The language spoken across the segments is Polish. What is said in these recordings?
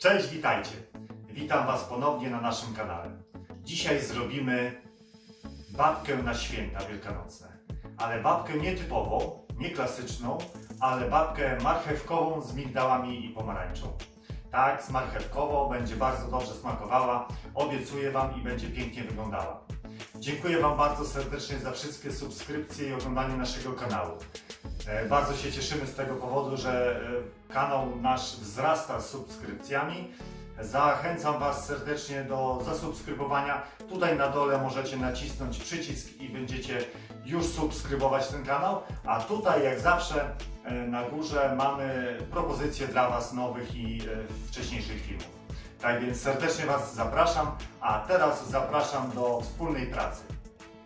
Cześć, witajcie. Witam Was ponownie na naszym kanale. Dzisiaj zrobimy babkę na święta wielkanocne. Ale babkę nietypową, nie klasyczną, ale babkę marchewkową z migdałami i pomarańczą. Tak, z marchewkową będzie bardzo dobrze smakowała. Obiecuję Wam i będzie pięknie wyglądała. Dziękuję Wam bardzo serdecznie za wszystkie subskrypcje i oglądanie naszego kanału. E, Bardzo się cieszymy z tego powodu, że e, kanał nasz wzrasta z subskrypcjami. Zachęcam Was serdecznie do zasubskrybowania. Tutaj na dole możecie nacisnąć przycisk i będziecie już subskrybować ten kanał. A tutaj, jak zawsze, e, na górze mamy propozycje dla Was nowych i wcześniejszych filmów. Tak więc serdecznie Was zapraszam, a teraz zapraszam do wspólnej pracy.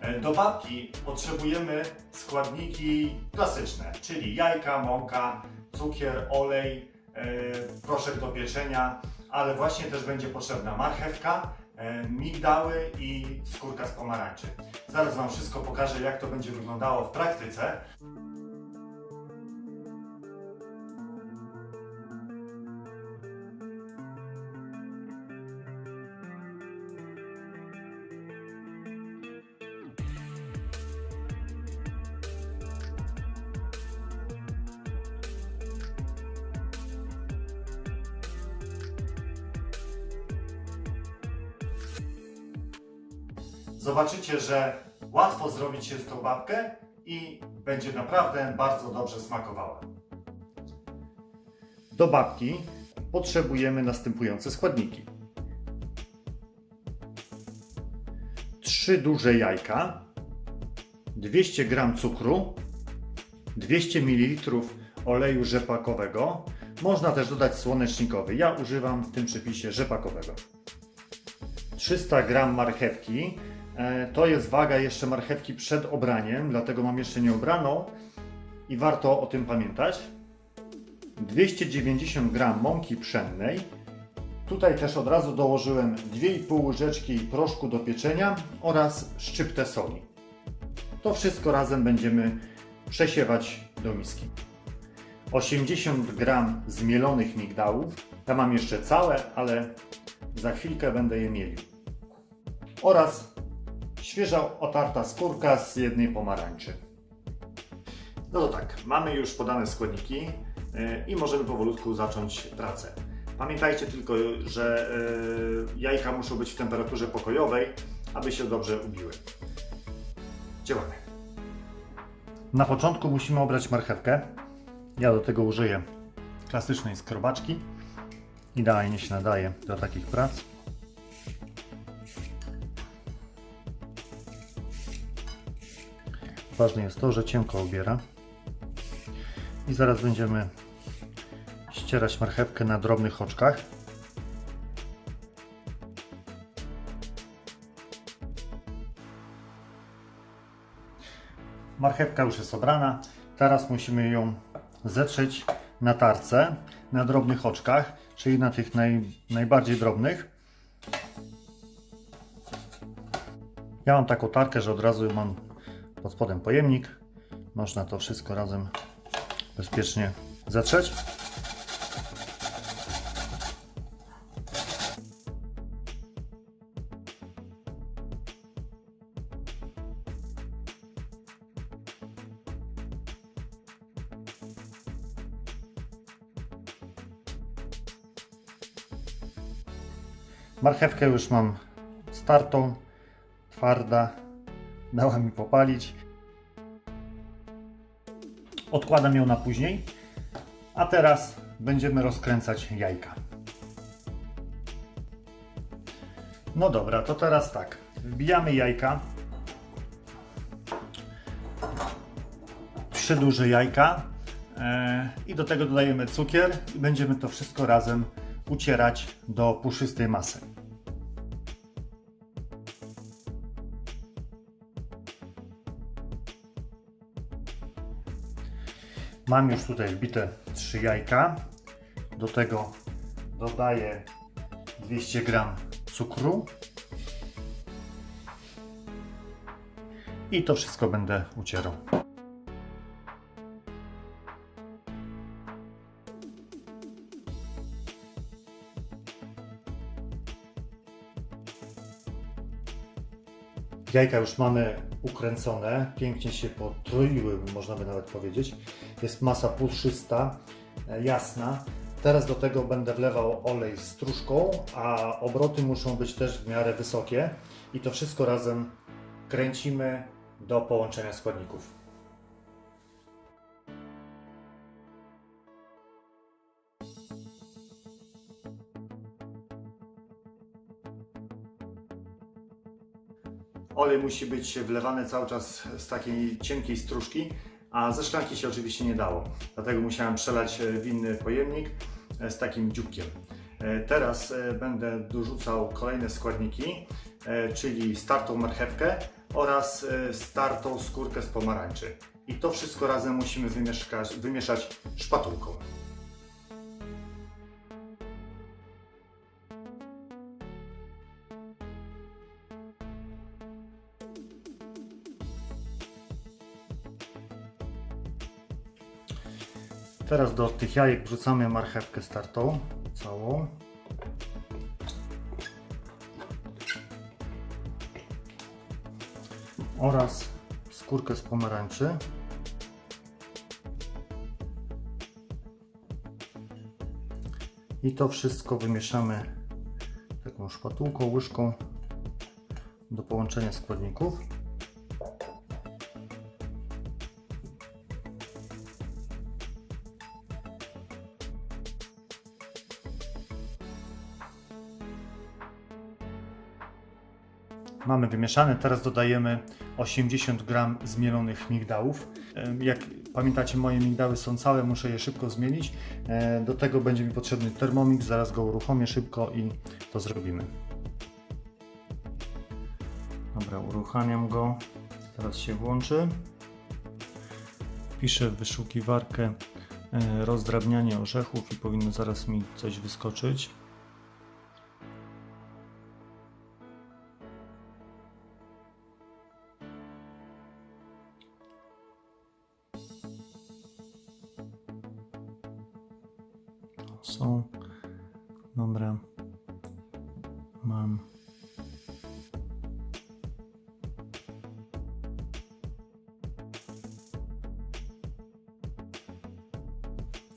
E, Do babki potrzebujemy składniki klasyczne, czyli jajka, mąka, cukier, olej, e, proszek do pieczenia, ale właśnie też będzie potrzebna marchewka, e, migdały i skórka z pomarańczy. Zaraz Wam wszystko pokażę, jak to będzie wyglądało w praktyce. Zobaczycie, że łatwo zrobić się z tą babkę i będzie naprawdę bardzo dobrze smakowała. Do babki potrzebujemy następujące składniki. Trzy duże jajka, 200 g cukru, 200 ml oleju rzepakowego. Można też dodać słonecznikowy. Ja używam w tym przepisie rzepakowego. 300 g marchewki. E, To jest waga jeszcze marchewki przed obraniem, dlatego mam jeszcze nie obraną i warto o tym pamiętać. 290 g mąki pszennej. Tutaj też od razu dołożyłem 2,5 łyżeczki proszku do pieczenia oraz szczyptę soli. To wszystko razem będziemy przesiewać do miski. 80 g zmielonych migdałów. Ja mam jeszcze całe, ale za chwilkę będę je mielił. Oraz świeża otarta skórka z jednej pomarańczy. No to tak, mamy już podane składniki yy, i możemy powolutku zacząć pracę. Pamiętajcie tylko, że yy, jajka muszą być w temperaturze pokojowej, aby się dobrze ubiły. Działamy. Na początku musimy obrać marchewkę. Ja do tego użyję klasycznej skrobaczki. Idealnie się nadaje do takich prac. Ważne jest to, że cienko obiera. I zaraz będziemy ścierać marchewkę na drobnych oczkach. Marchewka już jest obrana. Teraz musimy ją zetrzeć na tarce, na drobnych oczkach, czyli na tych naj, najbardziej drobnych. Ja mam taką tarkę, że od razu mam pod spodem pojemnik. Można to wszystko razem bezpiecznie zetrzeć. Marchewkę już mam startą, twarda, dała mi popalić. Odkładam ją na później, a teraz będziemy rozkręcać jajka. No dobra, to teraz tak. Wbijamy jajka. Trzy duże jajka. e, I do tego dodajemy cukier i będziemy to wszystko razem ucierać do puszystej masy. Mam już tutaj wbite 3 jajka. Do tego dodaję 200 gram cukru. I to wszystko będę ucierał. Jajka już mamy ukręcone, pięknie się potrójły, można by nawet powiedzieć. Jest masa puszysta, e, jasna. Teraz do tego będę wlewał olej z strużką, a obroty muszą być też w miarę wysokie. I to wszystko razem kręcimy do połączenia składników. Olej musi być wlewany cały czas z takiej cienkiej stróżki, a ze szklanki się oczywiście nie dało. Dlatego musiałem przelać e, w inny pojemnik e, z takim dzióbkiem. E, Teraz będę dorzucał kolejne składniki, czyli startą marchewkę oraz startą skórkę z pomarańczy. I to wszystko razem musimy wymieszać, wymieszać szpatułką. Teraz do tych jajek wrzucamy marchewkę startą, całą. Oraz skórkę z pomarańczy. I to wszystko wymieszamy taką szpatułką, łyżką do połączenia składników. Mamy wymieszane, teraz dodajemy 80 gram zmielonych migdałów. Jak pamiętacie, moje migdały są całe, muszę je szybko zmielić. E, Do tego będzie mi potrzebny termomix, zaraz go uruchomię szybko i to zrobimy. Dobra, uruchamiam go. Teraz się włączy. Piszę w wyszukiwarkę e, rozdrabnianie orzechów i powinno zaraz mi coś wyskoczyć. Są. Dobra. Mam.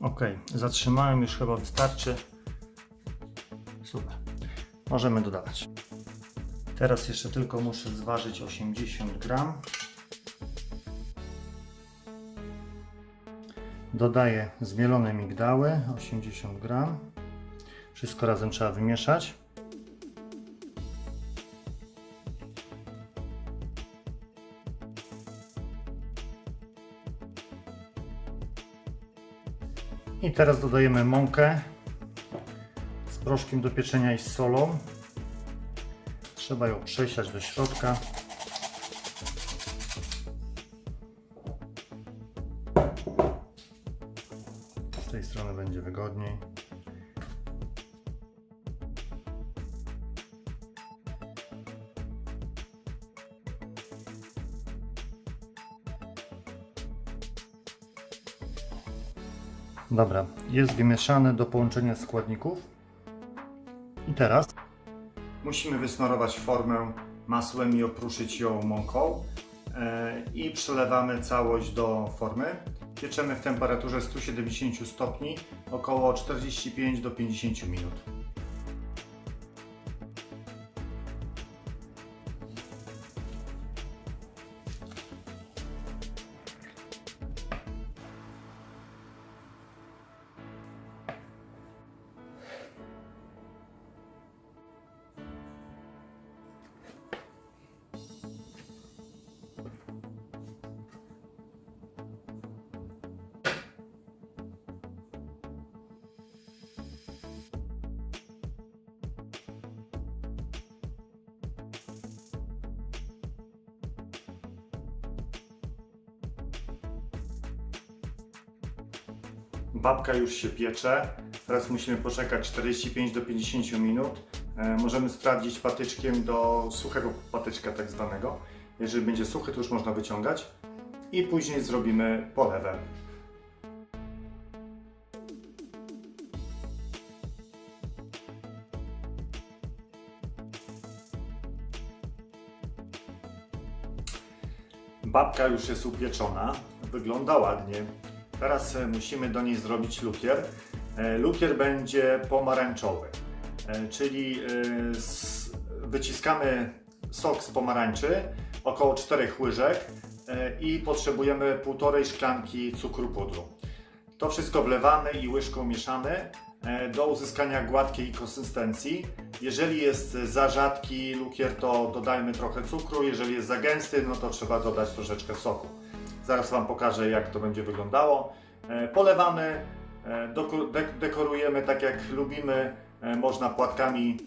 Ok, zatrzymałem, już chyba wystarczy. Super. Możemy dodawać. Teraz jeszcze tylko muszę zważyć 80 gram. Dodaję zmielone migdały 80 gram. Wszystko razem trzeba wymieszać. I teraz dodajemy mąkę z proszkiem do pieczenia i z solą. Trzeba ją przesiać do środka. Będzie wygodniej. Dobra, jest wymieszane do połączenia składników. I teraz musimy wysmarować formę masłem i opruszyć ją mąką. E, I przelewamy całość do formy. Pieczemy w temperaturze 170 stopni około 45 do 50 minut. Babka już się piecze. Teraz musimy poczekać 45 do 50 minut. E, możemy sprawdzić patyczkiem do suchego patyczka tak zwanego. Jeżeli będzie suchy, to już można wyciągać. I później zrobimy polewę. Babka już jest upieczona, wygląda ładnie. Teraz e, musimy do niej zrobić lukier. E, Lukier będzie pomarańczowy, e, czyli wyciskamy sok z pomarańczy, około 4 łyżek i potrzebujemy półtorej szklanki cukru pudru. To wszystko wlewamy i łyżką mieszamy do uzyskania gładkiej konsystencji. Jeżeli jest za rzadki lukier, to dodajmy trochę cukru, jeżeli jest za gęsty, no to trzeba dodać troszeczkę soku. Zaraz Wam pokażę, jak to będzie wyglądało. E, Polewamy, e, dekorujemy tak jak lubimy, e, można płatkami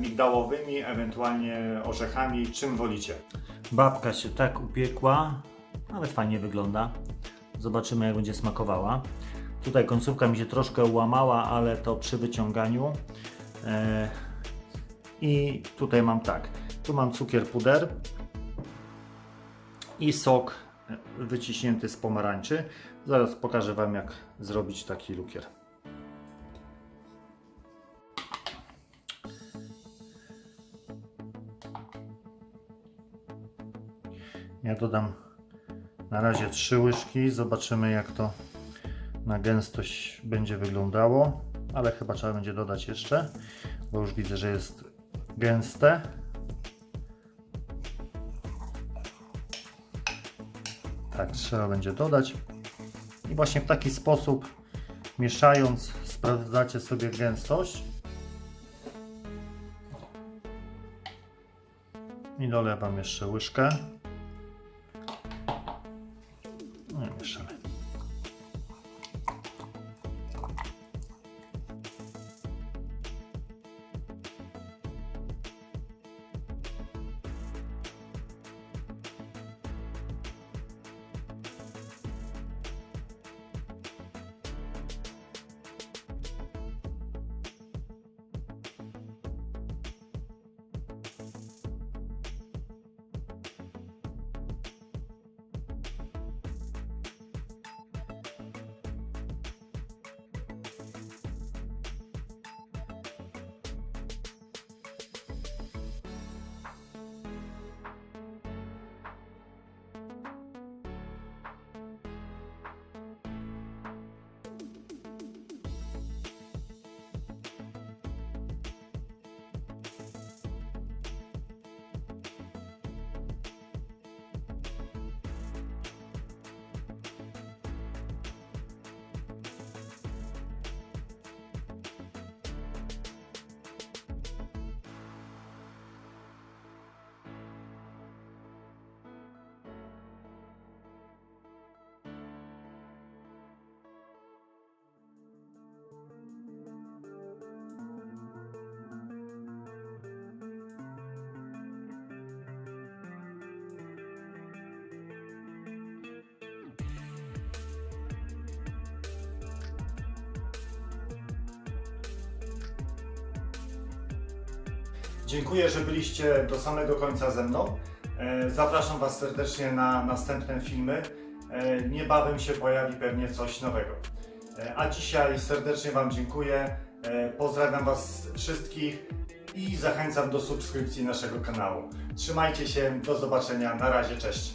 migdałowymi, ewentualnie orzechami, czym wolicie. Babka się tak upiekła, nawet fajnie wygląda. Zobaczymy jak będzie smakowała. Tutaj końcówka mi się troszkę ułamała, ale to przy wyciąganiu. I tutaj mam tak, tu mam cukier puder i sok wyciśnięty z pomarańczy. Zaraz pokażę Wam jak zrobić taki lukier. Ja dodam na razie trzy łyżki. Zobaczymy jak to na gęstość będzie wyglądało. Ale chyba trzeba będzie dodać jeszcze, bo już widzę, że jest gęste. Tak, trzeba będzie dodać. I właśnie w taki sposób mieszając sprawdzacie sobie gęstość. I dolewam jeszcze łyżkę. Dziękuję, że byliście do samego końca ze mną. E, Zapraszam Was serdecznie na następne filmy. E, Niebawem się pojawi pewnie coś nowego. E, A dzisiaj serdecznie Wam dziękuję. Pozdrawiam Was wszystkich i zachęcam do subskrypcji naszego kanału. Trzymajcie się, do zobaczenia. Na razie, cześć.